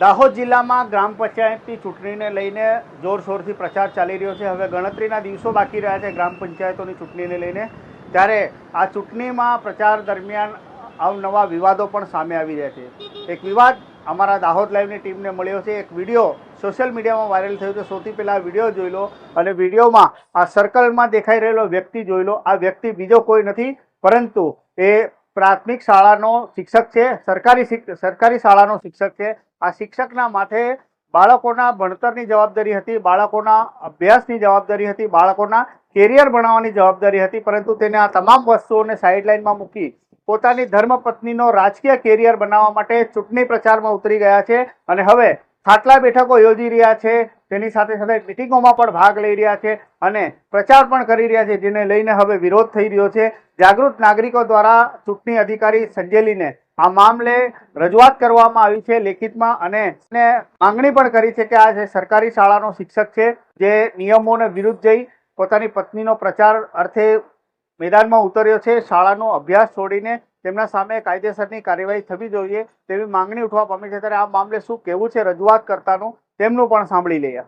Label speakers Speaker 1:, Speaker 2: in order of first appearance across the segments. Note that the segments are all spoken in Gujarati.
Speaker 1: દાહોદ જિલ્લામાં ગ્રામ પંચાયતની ચૂંટણીને લઈને જોરશોરથી પ્રચાર ચાલી રહ્યો છે. હવે ગણતરીના દિવસો બાકી રહ્યા છે ગ્રામ પંચાયતોની ચૂંટણીને લઈને. ત્યારે આ ચૂંટણીમાં પ્રચાર દરમિયાન અવનવા વિવાદો પણ સામે આવી રહ્યા છે. એક વિવાદ અમારા દાહોદ લાઈવની ટીમને મળ્યો છે. એક વીડિયો સોશિયલ મીડિયામાં વાયરલ થયો છે. સૌથી પહેલાં વીડિયો જોઈ લો અને વિડીયોમાં આ સર્કલમાં દેખાઈ રહેલો વ્યક્તિ જોઈ લો. આ વ્યક્તિ બીજો કોઈ નથી, પરંતુ એ પ્રાથમિક શાળાનો શિક્ષક છે. સરકારી સરકારી શાળાનો શિક્ષક છે. આ શિક્ષકના માથે બાળકોના ભણતરની જવાબદારી હતી, બાળકોના અભ્યાસની જવાબદારી હતી, બાળકોના કેરિયર બનાવવાની જવાબદારી હતી, પરંતુ તેને આ તમામ વસ્તુઓને સાઇડલાઇનમાં મૂકી પોતાની ધર્મપત્નીનો રાજકીય કેરિયર બનાવવા માટે ચૂંટણી પ્રચારમાં ઉતરી ગયા છે અને હવે ખાટલા બેઠકો યોજી રહ્યા છે, તેની સાથે સાથે મિટિંગોમાં પણ ભાગ લઈ રહ્યા છે અને પ્રચાર પણ કરી રહ્યા છે, જેને લઈને હવે વિરોધ થઈ રહ્યો છે. જાગૃત નાગરિકો દ્વારા ચૂંટણી અધિકારી સંજેલીને આ મામલે રજૂઆત કરવામાં આવી છે લેખિતમાં અને માંગણી પણ કરી છે કે આ જે સરકારી શાળાનો શિક્ષક છે, જે નિયમોને વિરુદ્ધ જઈ પોતાની પત્નીનો પ્રચાર અર્થે મેદાનમાં ઉતર્યો છે, શાળાનો અભ્યાસ છોડીને તેમના સામે કાયદેસરની કાર્યવાહી થવી જોઈએ તેવી માંગણી ઉઠવા પામી છે. ત્યારે આ મામલે શું કહેવું છે રજૂઆત કરતાનું તેમનું પણ સાંભળી લઈએ.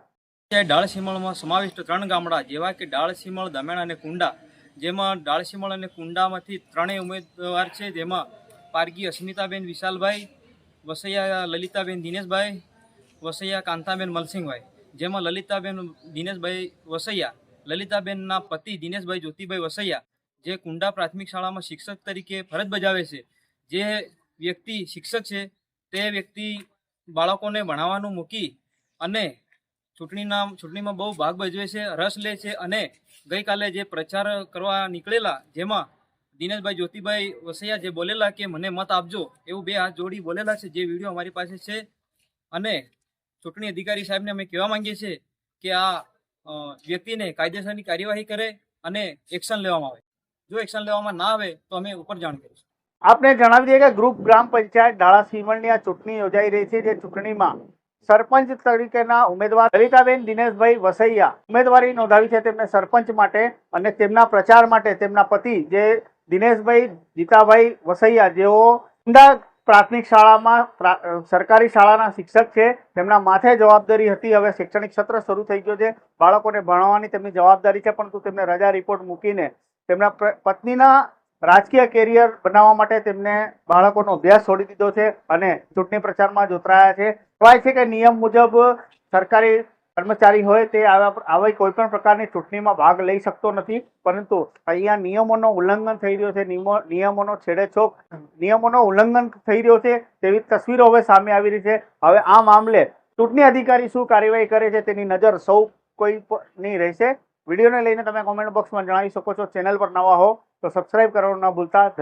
Speaker 2: ડાળસીમળમાં સમાવિષ્ટ ત્રણ ગામડા જેવા કે ડાળસીમળ, દમેણ અને કુંડા, જેમાં ડાળસીમળ અને કુંડામાંથી ત્રણેય ઉમેદવાર છે, જેમાં પારગી અસ્મિતાબેન વિશાલભાઈ, વસૈયા લલિતાબેન દિનેશભાઈ, વસૈયા કાંતાબેન મલસિંહભાઈ. જેમાં લલિતાબેન દિનેશભાઈ વસૈયા, લલિતાબેનના પતિ દિનેશભાઈ જ્યોતિભાઈ વસૈયા, જે કુંડા પ્રાથમિક શાળામાં શિક્ષક તરીકે ફરજ બજાવે છે. જે વ્યક્તિ શિક્ષક છે, તે વ્યક્તિ બાળકોને ભણાવવાનું મૂકી અને ચૂંટણીના ચૂંટણીમાં બહુ ભાગ ભજવે છે, રસ લે છે અને ગઈકાલે જે પ્રચાર કરવા નીકળેલા, જેમાં દિનેશભાઈ જ્યોતિભાઈ વસૈયા જે બોલેલા કે મને મત આપજો, એવું બે હાથ જોડી બોલેલા છે, જે વીડિયો અમારી પાસે છે. અને ચૂંટણી અધિકારી સાહેબને અમે કહેવા માંગીએ છીએ કે આ વ્યક્તિને કાયદેસરની કાર્યવાહી કરે અને એક્શન લેવામાં આવે. જો એક્શન લેવામાં ના આવે, તો અમે ઉપર જાણ કરીશું.
Speaker 1: આપને જણાવી દઈએ કે ગ્રુપ ગ્રામ પંચાયત ડાળા સીમણની આ ચૂંટણી યોજાઈ રહી છે, જે ચૂંટણીમાં સરપંચ તરીકેના ઉમેદવાર લલિતાબેન દિનેશભાઈ વસૈયા ઉમેદવારી નોંધાવી છે તેમને સરપંચ માટે અને તેમના પ્રચાર માટે તેમના પતિ જે દિનેશભાઈ જીતાભાઈ વસૈયા જેઓ પ્રાથમિક શાળામાં સરકારી શાળાના શિક્ષક છે. તેમના માથે જવાબદારી હતી. હવે શૈક્ષણિક સત્ર શરૂ થઈ ગયો છે. બાળકોને ભણાવવાની તેમની જવાબદારી છે, પરંતુ તેમને રજા રિપોર્ટ મૂકીને તેમના પત્નીના રાજકીય કેરિયર બનાવવા માટે તેમને બાળકોનો અભ્યાસ છોડી દીધો છે અને ચૂંટણી પ્રચારમાં જોતરાયા છે. કહેવાય છે કે નિયમ મુજબ સરકારી કર્મચારી હોય તે આવા આવી કોઈ પણ પ્રકારની ચૂંટણીમાં ભાગ લઈ શકતો નથી. પરંતુ અહીંયા નિયમોનો ઉલ્લંઘન થઈ રહ્યો છે. નિયમો નિયમોનો છેડેછોક નિયમોનો ઉલ્લંઘન થઈ રહ્યો છે. તેવી તસવીરો હવે સામે આવી રહી છે. હવે આ મામલે ચૂંટણી અધિકારી શું કાર્યવાહી કરે છે તેની નજર સૌ કોઈ પર- ની રહેશે. વિડીયોને લઈને તમે કોમેન્ટ બોક્સમાં જણાવી શકો છો. ચેનલ પર નવા હો તો સબસ્ક્રાઇબ કરવાનું ના ભૂલતા. ધન્યવાદ.